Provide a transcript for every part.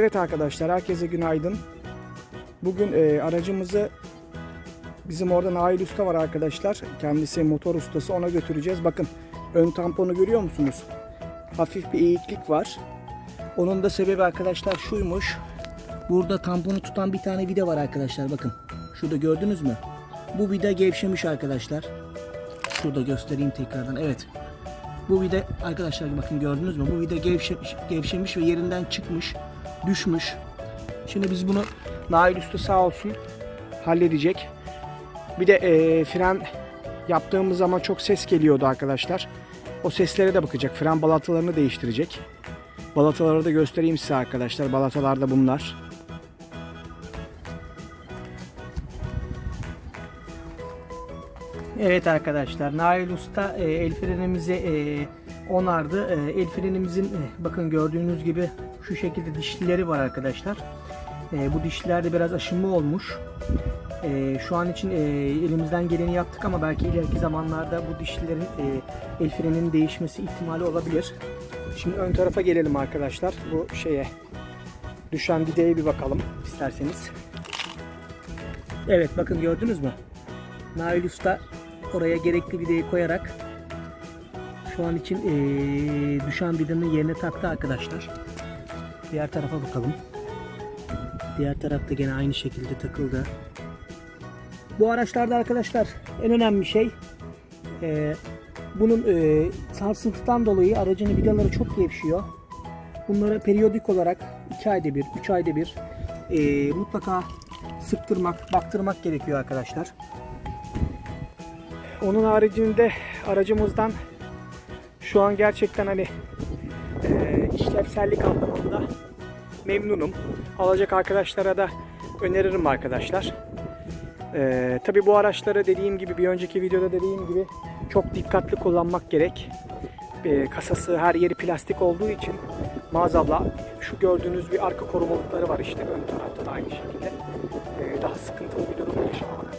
Evet arkadaşlar herkese günaydın. Bugün e, aracımızı bizim orada Nail Usta var arkadaşlar. Kendisi motor ustası ona götüreceğiz. Bakın ön tamponu görüyor musunuz? Hafif bir eğiklik var. Onun da sebebi arkadaşlar şuymuş. Burada tamponu tutan bir tane vida var arkadaşlar bakın. Şurada gördünüz mü? Bu vida gevşemiş arkadaşlar. Şurada göstereyim tekrardan. Evet. Bu vida arkadaşlar bakın gördünüz mü? Bu vida gevşemiş, gevşemiş ve yerinden çıkmış, düşmüş. Şimdi biz bunu Nail Usta sağ olsun halledecek. Bir de eee, fren yaptığımız zaman çok ses geliyordu arkadaşlar. O seslere de bakacak. Fren balatalarını değiştirecek. Balataları da göstereyim size arkadaşlar. Balatalar da bunlar. Evet arkadaşlar Nail Usta e, el frenimizi e, onardı. E, el frenimizin e, bakın gördüğünüz gibi şu şekilde dişlileri var arkadaşlar. E, bu dişlilerde biraz aşınma olmuş. E, şu an için e, elimizden geleni yaptık ama belki ileriki zamanlarda bu dişlilerin e, el freninin değişmesi ihtimali olabilir. Şimdi ön tarafa gelelim arkadaşlar. Bu şeye düşen videye bir bakalım isterseniz. Evet bakın gördünüz mü? Nail Usta oraya gerekli videoyu koyarak an için eee, düşen vidanın yerine taktı arkadaşlar. Diğer tarafa bakalım. Diğer tarafta gene aynı şekilde takıldı. Bu araçlarda arkadaşlar en önemli şey eee, bunun eee, sarsıntıdan dolayı aracın vidaları çok gevşiyor. Bunları periyodik olarak 2 ayda bir, 3 ayda bir eee, mutlaka sıktırmak, baktırmak gerekiyor arkadaşlar. Onun haricinde aracımızdan şu an gerçekten hani e, işlevsellik anlamında memnunum. Alacak arkadaşlara da öneririm arkadaşlar. E, Tabi bu araçları dediğim gibi bir önceki videoda dediğim gibi çok dikkatli kullanmak gerek. E, kasası her yeri plastik olduğu için maazallah şu gördüğünüz bir arka korumalıkları var işte ön tarafta da aynı şekilde. E, daha sıkıntılı bir durum yaşamamak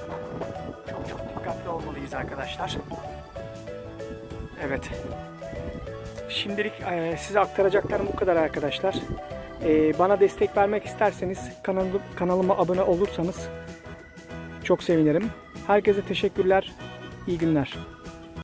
çok çok dikkatli olmalıyız arkadaşlar. Evet. Şimdilik e, size aktaracaklarım bu kadar arkadaşlar. E, bana destek vermek isterseniz kanalı, kanalıma abone olursanız çok sevinirim. Herkese teşekkürler. İyi günler.